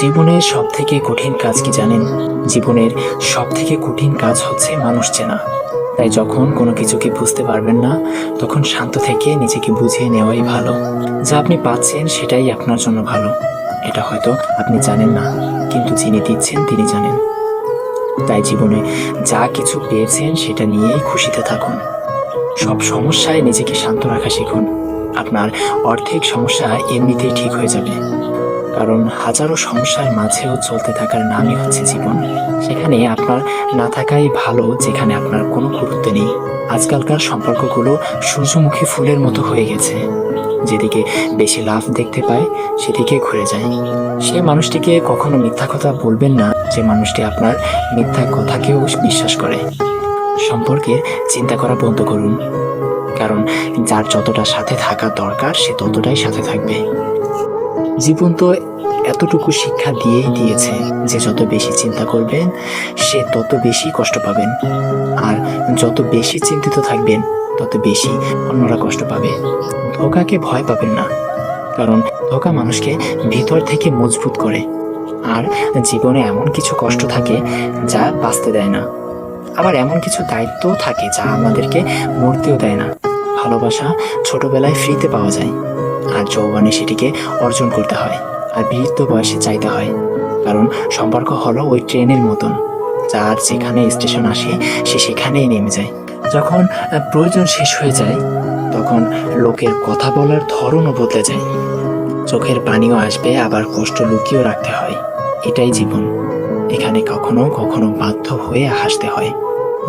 জীবনের সব থেকে কঠিন কাজ কি জানেন? জীবনের সব থেকে কঠিন কাজ হচ্ছে মানুষ চেনা। তাই যখন কোনো কিছুকে বুঝতে পারবেন না, তখন শান্ত থেকে নিজেকে বুঝিয়ে নেওয়াই ভালো। যা আপনি পাচ্ছেন সেটাই আপনার জন্য ভালো। এটা হয়তো আপনি জানেন না, কিন্তু যিনি দিচ্ছেন তিনি জানেন। তাই জীবনে যা কিছু পেয়েছেন সেটা নিয়েই খুশিতে থাকুন। সব সমস্যায় নিজেকে শান্ত রাখা শিখুন। আপনার অর্ধেক সমস্যা এমনিতেই ঠিক হয়ে যাবে। কারণ হাজারো সমস্যার মাঝেও চলতে থাকার নামই হচ্ছে জীবন। সেখানে আপনার না থাকাই ভালো, যেখানে আপনার কোনো গুরুত্ব নেই। আজকালকার সম্পর্কগুলো সূর্যমুখী ফুলের মতো হয়ে গেছে। যেদিকে বেশি লাভ দেখতে পায়, সেদিকে ঘুরে যায়। সে মানুষটিকে কখনো মিথ্যা কথা বলবেন না, যে মানুষটি আপনার মিথ্যা কথাকেও বিশ্বাস করে। সম্পর্কে চিন্তা করা বন্ধ করুন। কারণ যার যতটা সাথে থাকা দরকার, সে ততটাই সাথে থাকবে। জীবন তো এতটুকু শিক্ষা দিয়েই দিয়েছে যে যত বেশি চিন্তা করবেন, সে তত বেশি কষ্ট পাবেন। আর যত বেশি চিন্তিত থাকবেন, তত বেশি অন্যরা কষ্ট পাবে। ধোকাকে ভয় পাবেন না, কারণ ধোকা মানুষকে ভিতর থেকে মজবুত করে। আর জীবনে এমন কিছু কষ্ট থাকে যা বাঁচতে দেয় না। আবার এমন কিছু দায়িত্বও থাকে যা আমাদেরকে মরতেও দেয় না। ভালোবাসা ছোটবেলায় ফ্রিতে পাওয়া যায়। আর যৌবনে সেটিকে অর্জন করতে হয় আর বৃদ্ধ বয়সে চাইতে হয়। কারণ সম্পর্ক হলো ওই ট্রেনের মতন, যার যেখানে স্টেশন আসে সে সেখানেই নেমে যায়। যখন প্রয়োজন শেষ হয়ে যায়, তখন লোকের কথা বলার ধরনও বদলে যায়। চোখের পানিও আসবে, আবার কষ্ট লুকিয়েও রাখতে হয়। এটাই জীবন। এখানে কখনো কখনো বাধ্য হয়ে হাসতে হয়।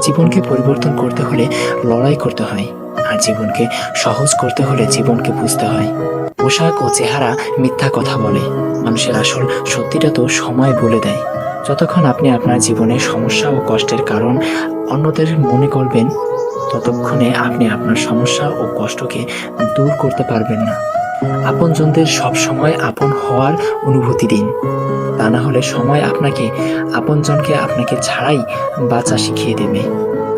জীবনকে পরিবর্তন করতে হলে লড়াই করতে হয়। আর জীবনকে সহজ করতে হলে জীবনকে বুঝতে হয়। পোশাক ও চেহারা মিথ্যা কথা বলে। মানুষের আসল সত্যিটা তো সময় বলে দেয়। যতক্ষণ আপনি আপনার জীবনে সমস্যা ও কষ্টের কারণ অন্যদের মনে করবেন, ততক্ষণে আপনি আপনার সমস্যা ও কষ্টকে দূর করতে পারবেন না। আপনজনদের সব সময় আপন হওয়ার অনুভূতি দিন। তা না হলে সময় আপনাকে, আপনজনকে আপনাকে ছাড়াই বাঁচা শিখিয়ে দেবে।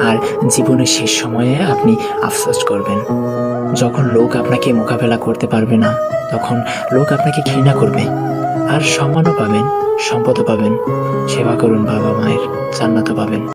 আর জীবনের শেষ সময়ে আপনি আফসোস করবেন। যখন লোক আপনাকে মোকাবেলা করতে পারবে না, তখন লোক আপনাকে ঘৃণা করবে। আর সম্মানও পাবেন, সম্পদও পাবেন। সেবা করুন বাবা মায়ের জান্নাতও পাবেন।